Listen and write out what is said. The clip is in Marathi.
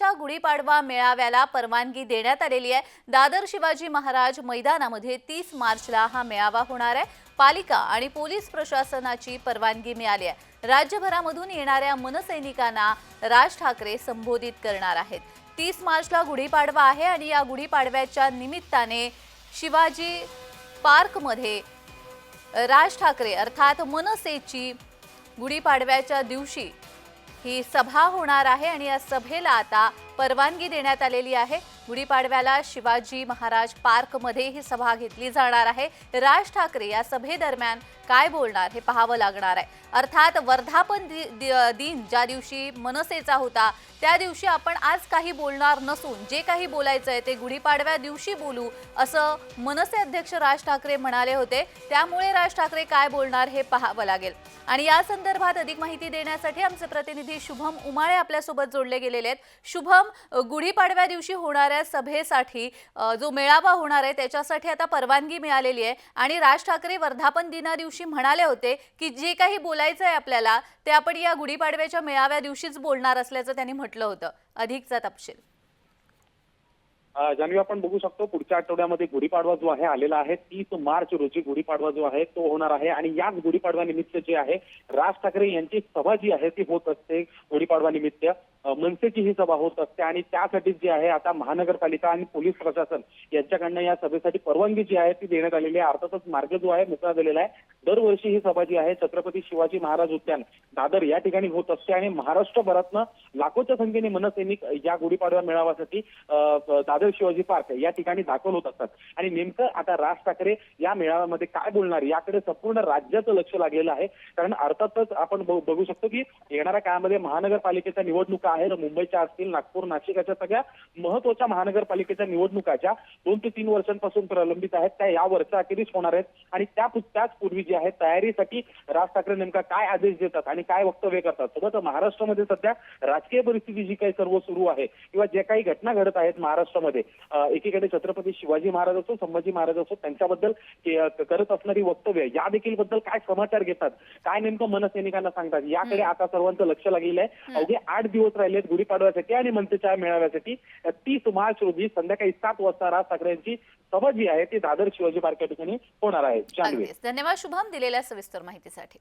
मनसेच्या गुढीपाडवा मेळाव्याला परवानगी देण्यात आलेली आहे. दादर शिवाजी महाराज मैदानामध्ये तीस मार्चला हा मेळावा होणार आहे. पालिका आणि पोलीस प्रशासनाची परवानगी मिळाली आहे. राज्यभरामधून येणाऱ्या मनसैनिकांना राज ठाकरे संबोधित करणार आहेत. तीस मार्चला गुढीपाडवा आहे आणि या गुढीपाडव्याच्या निमित्ताने शिवाजी पार्कमध्ये राज ठाकरे अर्थात मनसेची गुढीपाडव्याच्या दिवशी ही सभा होणार आहे आणि या सभेला आता परवानगी देण्यात आलेली आहे. गुढीपाडव्याला शिवाजी महाराज पार्कमध्ये ही सभा घेतली जाणार आहे. राज ठाकरे या सभेदरम्यान काय बोलणार हे पाहावं लागणार आहे. अर्थात वर्धापन दि- दिन ज्या दिवशी मनसेचा होता त्या दिवशी आपण आज काही बोलणार नसून जे काही बोलायचं आहे ते गुढीपाडव्या दिवशी बोलू असं मनसे अध्यक्ष राज ठाकरे म्हणाले होते. त्यामुळे राज ठाकरे काय बोलणार हे पाहावं लागेल. आणि या संदर्भात अधिक माहिती देण्यासाठी आमचे प्रतिनिधी शुभम उमाळे आपल्यासोबत जोडले गेलेले आहेत. शुभम गुढीपाडव्या दिवशी होणाऱ्या सभेसाठी जो मेळावा होणार आहे त्याच्यासाठी आता परवानगी मिळालेली आहे. आणि राज ठाकरे वर्धापन दिना दिवशी म्हणाले होते की जे काही बोलायचं आहे आपल्याला ते आपण या गुढीपाडव्याच्या मेळाव्या दिवशीच बोलणार असल्याचं त्यांनी म्हटलं होतं. अधिकचा तपशील. अ, आपण बघू शकतो पुढच्या आठवड्यामध्ये गुढीपाडवा जो आहे आलेला आहे तीस मार्च रोजी गुढीपाडवा जो आहे तो होणार आहे. आणि याच गुढीपाडवानिमित्त जे आहे राज ठाकरे यांची सभा जी आहे ती होत असते गुढीपाडवानिमित्त मनसेची ही सभा होत असते. आणि त्यासाठी जी आहे आता महानगरपालिका आणि पोलीस प्रशासन यांच्याकडनं या सभेसाठी परवानगी जी आहे ती देण्यात आलेली आहे. अर्थातच मार्ग जो आहे मोकळा झालेला आहे. दरवर्षी ही सभा जी आहे छत्रपती शिवाजी महाराज उद्यान दादर या ठिकाणी होत असते. आणि महाराष्ट्रभरातनं लाखोच्या संख्येने मनसैनिक या गुढीपाडवा मेळाव्यासाठी अ, दादर शिवाजी पार्क या ठिकाणी दाखल होत असतात. आणि नेमकं आता राज ठाकरे या मेळाव्यामध्ये काय बोलणार? याकडे संपूर्ण राज्याचं लक्ष लागलेलं आहे. कारण अर्थातच आपण बघू शकतो की येणाऱ्या काळामध्ये महानगरपालिकेच्या निवडणुका आहेत. मुंबईच्या असतील नागपूर नाशिकाच्या सगळ्या महत्त्वाच्या महानगरपालिकेच्या निवडणुका ज्या दोन ते तीन वर्षांपासून प्रलंबित आहेत त्या या वर्षा अखेरीस होणार आहेत. आणि त्या त्याच पूर्वी जी आहे तयारीसाठी राज ठाकरे नेमका काय आदेश देतात आणि काय वक्तव्य करतात? सोबत महाराष्ट्रामध्ये सध्या राजकीय परिस्थिती जी काही सर्व सुरू आहे किंवा जे काही घटना घडत आहेत महाराष्ट्रामध्ये अ, एकीकडे छत्रपती शिवाजी महाराज असो संभाजी महाराज असो त्यांच्याबद्दल करत असणारी वक्तव्य या देखील बद्दल काय समाचार घेतात? काय नेमकं मनसैनिकांना सांगतात? याकडे आता सर्वांचं लक्ष लागलेलं आहे. अवघे आठ दिवस राहिलेत गुढीपाडव्यासाठी आणि मनसेच्या मेळाव्यासाठी. तीस मार्च रोजी संध्याकाळी सात वाजता राज ठाकरे यांची सभा जी आहे ती दादर शिवाजी पार्क या ठिकाणी होणार आहे. धन्यवाद शुभम दिलेल्या सविस्तर माहितीसाठी.